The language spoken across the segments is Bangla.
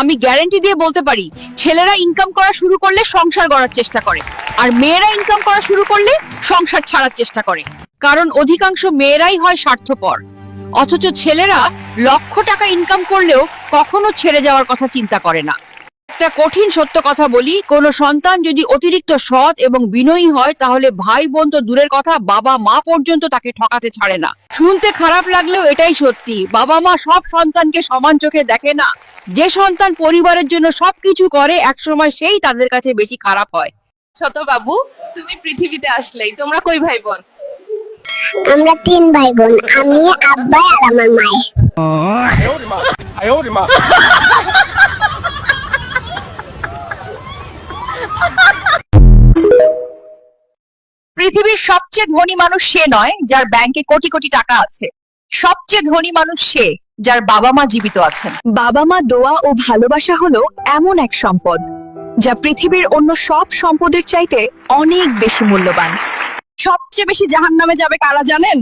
আমি গ্যারান্টি দিয়ে বলতে পারি, ছেলেরা ইনকাম করা শুরু করলে সংসার গড়ার চেষ্টা করে, আর মেয়েরা ইনকাম করা শুরু করলে সংসার ছাড়ার চেষ্টা করে। কারণ অধিকাংশ মেয়েরাই হয় স্বার্থপর। অথচ ছেলেরা লক্ষ টাকা ইনকাম করলেও কখনো ছেড়ে যাওয়ার কথা চিন্তা করে না। একটা কঠিন সত্য কথা বলি কোন সন্তান যদি অতিরিক্ত সৎ এবং বিনয়ী হয় তাহলে ভাই বোন তো দূরের কথা বাবা মা পর্যন্ত তাকে ঠকাতে ছাড়ে না। শুনতে খারাপ লাগলেও এটাই সত্যি বাবা মা সব সন্তানকে সমান চোখে দেখে না। যে সন্তান পরিবারের জন্য সবকিছু করে একসময় সেই তাদের কাছে বেশি খারাপ হয়। ছোট বাবু তুমি পৃথিবীতে আসলেই তোমরা কই ভাই বোন আমরা তিন ভাই বোন আমি আব্বা আর আমার মায়ে পৃথিবীর সবচেয়ে ধনী মানুষ সে নয় যার ব্যাংকে কোটি কোটি টাকা আছে। সবচেয়ে ধনী মানুষ সে যার বাবা মা জীবিত আছেন। বাবা মা দোয়া ও ভালোবাসা হলো এমন এক সম্পদ যা পৃথিবীর অন্য সব সম্পদের চাইতে অনেক বেশি মূল্যবান। সবচেয়ে বেশি জাহান্নামে যাবে কারা জানেন?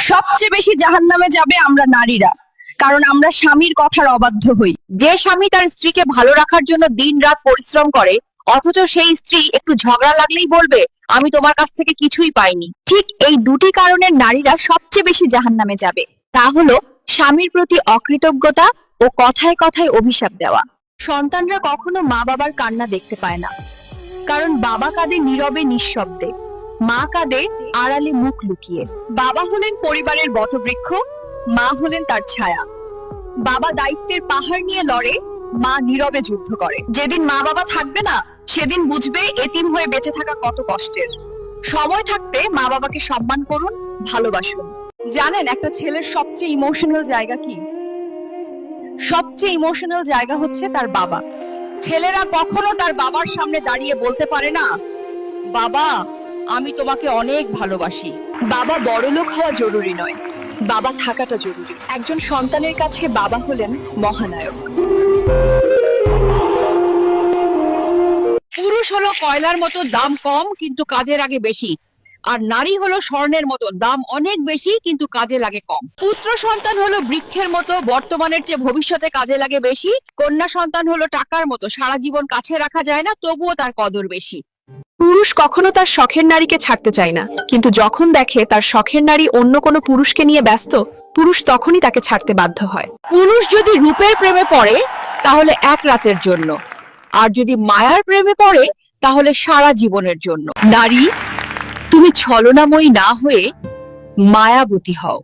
সবচেয়ে বেশি জাহান্নামে যাবে আমরা নারীরা কারণ আমরা স্বামীর কথার অবাধ্য হই। যে স্বামী তার স্ত্রীকে ভালো রাখার জন্য দিন রাত পরিশ্রম করে অথচ সেই স্ত্রী একটু ঝগড়া লাগলেই বলবে, আমি তোমার কাছ থেকে কিছুই পাইনি। ঠিক এই দুটি কারণের নারীরা সবচেয়ে বেশি জাহান্নামে যাবে। তা হলো স্বামীর প্রতি অকৃতজ্ঞতা ও কথায় কথায় অভিশাপ দেওয়া। সন্তানরা কখনো মা বাবার কান্না দেখতে পায় না। কারণ বাবা কাঁদে নীরবে নিঃশব্দে, মা কাঁদে আড়ালে মুখ লুকিয়ে। বাবা হলেন পরিবারের বটবৃক্ষ, মা হলেন তার ছায়া। বাবা দায়িত্বের পাহাড় নিয়ে লড়ে মা নীরবে যুদ্ধ করে। যেদিন মা বাবা থাকবে না, সেদিন বুঝবে এতিম হয়ে বেঁচে থাকা কত কষ্টের। সময় থাকতে মা বাবাকে সম্মান করুন, ভালোবাসুন। জানেন, একটা ছেলের সবচেয়ে ইমোশনাল জায়গা কি? সবচেয়ে ইমোশনাল জায়গা হচ্ছে তার বাবা। ছেলেরা কখনো তার বাবার সামনে দাঁড়িয়ে বলতে পারে না, বাবা, আমি তোমাকে অনেক ভালোবাসি। বাবা বড়লোক হওয়া জরুরি নয়। বাবা থাকাটা জরুরি। একজন সন্তানের কাছে বাবা হলেন মহানায়ক। পুরুষ হলো কয়লার মতো দাম কম, কিন্তু কাজের আগে বেশি। আর নারী হলো স্বর্ণের মতো, দাম অনেক বেশি, কিন্তু কাজে লাগে কম। পুত্র সন্তান হলো বৃক্ষের মতো, বর্তমানের চেয়ে ভবিষ্যতে কাজে লাগে বেশি। কন্যা সন্তান হলো টাকার মতো, সারা জীবন কাছে রাখা যায় না, তবুও তার কদর বেশি। পুরুষ কখনো তার শখের নারীকে ছাড়তে চায় না, কিন্তু যখন দেখে তার শখের নারী অন্য কোনো পুরুষকে নিয়ে ব্যস্ত, পুরুষ তখনই তাকে ছাড়তে বাধ্য হয়। পুরুষ যদি রূপের প্রেমে পড়ে, তাহলে এক রাতের জন্য। আর যদি মায়ার প্রেমে পড়ে, তাহলে সারা জীবনের জন্য। নারী, তুমি ছলনাময়ী না হয়ে মায়াবতী হও।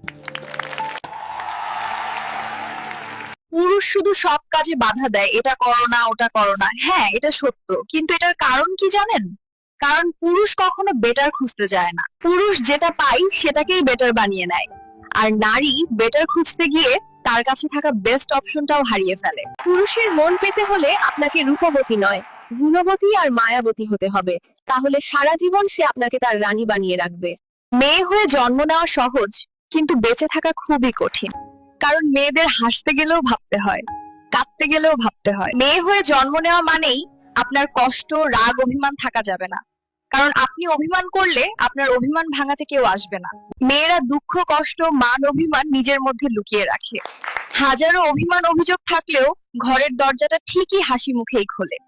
পুরুষ শুধু সব কাজে বাধা দেয়, এটা করো না, ওটা করো না। হ্যাঁ এটা সত্য, কিন্তু এটার কারণ কি জানেন? কারণ পুরুষ কখনো বেটার খুঁজতে যায় না। পুরুষ যেটা পাই সেটাকেই বেটার বানিয়ে নেয়। আর নারী বেটার খুঁজতে গিয়ে তার কাছে থাকা বেস্ট অপশনটাও হারিয়ে ফেলে। পুরুষের মন পেতে হলে আপনাকে রূপবতী নয়, গুণবতী আর মায়াবতী হতে হবে। তাহলে সারা জীবন সে আপনাকে তার রানী বানিয়ে রাখবে। মেয়ে হয়ে জন্ম নেওয়া সহজ, কিন্তু বেঁচে থাকা খুবই কঠিন। কারণ মেয়েদের হাসতে গেলেও ভাবতে হয়, কাঁদতে গেলেও ভাবতে হয়। মেয়ে হয়ে জন্ম নেওয়া মানেই আপনার কষ্ট, রাগ, অভিমান থাকা যাবে না। কারণ আপনি অভিমান করলে আপনার অভিমান ভাঙাতে কেউ আসবে না। মেয়েরা দুঃখ, কষ্ট, মান, অভিমান নিজের মধ্যে লুকিয়ে রাখে। হাজারো অভিমান, অভিযোগ থাকলেও ঘরের দরজাটা ঠিকই হাসি মুখেই খোলে।